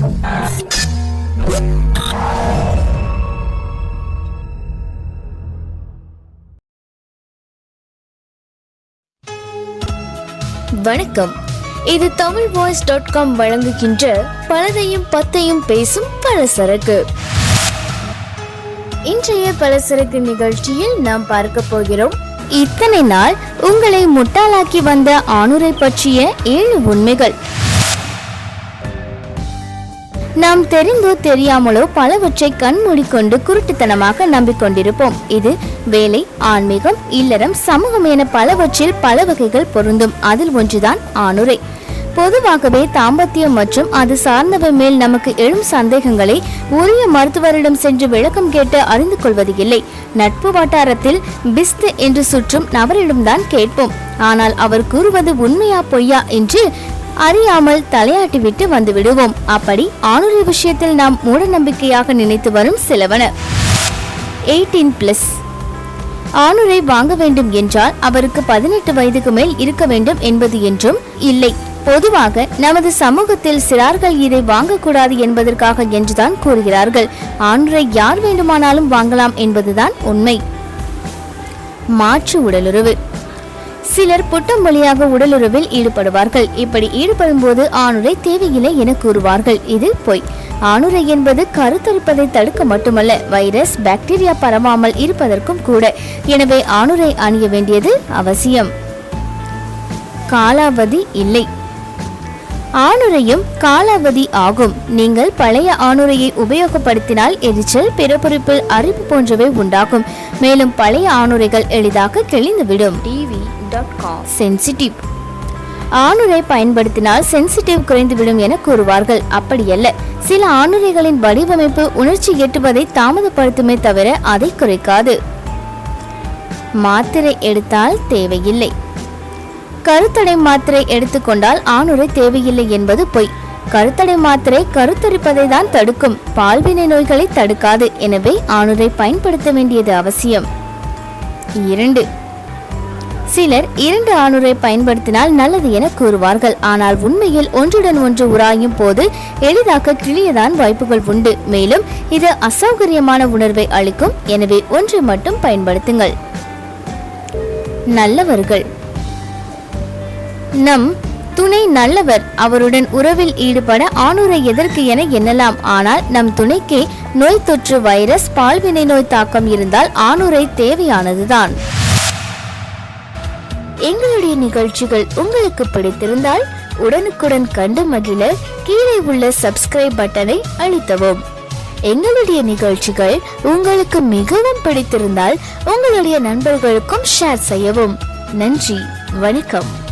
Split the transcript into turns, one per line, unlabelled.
வணக்கம். இது Tamil voice dot com வழங்குகின்ற பலதையும் பத்தையும் பேசும் பலசரக்கு. இன்றைய பலசரக்கு நிகழ்ச்சியில் நாம் பார்க்க போகிறோம். இத்தனை நாள் உங்களை முட்டாளாக்கி வந்த ஆணுரை பற்றிய ஏழு உண்மைகள். நாம் தெரிந்தோ தெரியாமலோ பலவற்றை கண்மூடிக்கொண்டு குருட்டுத்தனமாக நம்பிக்கொண்டிருப்போம். இது வேலை ஆன்மீகம் இல்லறம் சமூகம் என பலவற்றில் பல வகைகள் பொருந்தும். அதில் ஒன்றுதான் ஆணுரை பொதுவாகவே தாம்பத்தியம் மற்றும் அது சார்ந்தவை மேல் நமக்கு எழும் சந்தேகங்களை உரிய மருத்துவரிடம் சென்று விளக்கம் கேட்டு அறிந்து கொள்வது இல்லை. நட்பு வட்டாரத்தில் பிஸ்து என்று சுற்றும் நபரிடம்தான் கேட்போம். ஆனால் அவர் கூறுவது உண்மையா பொய்யா என்று அறியாமல் தலையாட்டிவிட்டு வந்து விடுவோம் அப்படி ஆணுரை விஷயத்தில் நாம் மூட நம்பிக்கையாக நினைத்து வரும் சிலவன. எயிட்டீன் பிளஸ் ஆணுரை வாங்க வேண்டும் என்றால் அவருக்கு பதினெட்டு வயதுக்கு மேல் இருக்க வேண்டும் என்பது என்றும் இல்லை. பொதுவாக நமது சமூகத்தில் சிறார்கள் இதை வாங்கக்கூடாது என்பதற்காக என்றுதான் கூறுகிறார்கள். ஆணுரை யார் வேண்டுமானாலும் வாங்கலாம் என்பதுதான் உண்மை. மாற்று உடலுறவு. சிலர் புட்டம் வழியாக உடலுறவில் ஈடுபடுவார்கள். இப்படி ஈடுபடும் போது ஆணுரை தேவையில்லை என கூறுவார்கள். இது பொய். ஆணுரை என்பது கருத்தரிப்பதை தடுக்க மட்டுமல்ல வைரஸ் பாக்டீரியா பரவாமல் இருப்பதற்கும் கூட. எனவே ஆணுரை அணிய வேண்டியது அவசியம். காலாவதி இல்லை. ஆணுரையும் காலாவதி ஆகும். நீங்கள் பழைய ஆணுரையை உபயோகப்படுத்தினால் எரிச்சல் பிறப்புறுப்பில் அரிப்பு போன்றவை உண்டாகும். மேலும் பழைய ஆணுரைகள் எளிதாக கிழிந்துவிடும். டிவி டாட் காம் சென்சிட்டிவ் ஆணுரை பயன்படுத்தினால் சென்சிட்டிவ் குறைந்துவிடும் என கூறுவார்கள். அப்படியல்ல. சில ஆணுரைகளின் வடிவமைப்பு உணர்ச்சி எட்டுவதை தாமதப்படுத்துமே தவிர அதை குறைக்காது. மாத்திரை எடுத்தால் தேவையில்லை. கருத்தடை மாத்திரை எடுத்துக்கொண்டால் ஆணுரை தேவையில்லை என்பது பொய். கருத்தடை மாத்திரை கருத்தரிப்பதை தான் தடுக்கும். பால்வினை நோய்களை தடுக்காது. எனவே ஆணுரை பயன்படுத்த வேண்டியது அவசியம். இரண்டு. சிலர் இரண்டு ஆணுரை பயன்படுத்தினால் நல்லது என கூறுவார்கள். ஆனால் உண்மையில் ஒன்றுடன் ஒன்று உராயும் போது எளிதாக கிளியதான் வாய்ப்புகள் உண்டு. மேலும் இது அசௌகரியமான உணர்வை அளிக்கும். எனவே ஒன்றை மட்டும் பயன்படுத்துங்கள். நல்லவர்கள். நம் துணை நல்லவர் அவருடன் உறவில் ஈடுபட ஆணுரை எதற்கு என எண்ணலாம். ஆனால் நம் துணைக்கே நோய் தொற்று வைரஸ் பால்வினை நோய் தாக்கம் இருந்தால் ஆணுரை தேவையானதுதான். எங்களுடைய நிகழ்ச்சிகள் உங்களுக்கு பிடித்திருந்தால் உடனுக்குடன் கண்டு மகிழ கீழே உள்ள சப்ஸ்கிரைப் பட்டனை அழுத்தவும். எங்களுடைய நிகழ்ச்சிகள் உங்களுக்கு மிகவும் பிடித்திருந்தால் உங்களுடைய நண்பர்களுக்கும் ஷேர் செய்யவும். நன்றி வணக்கம்.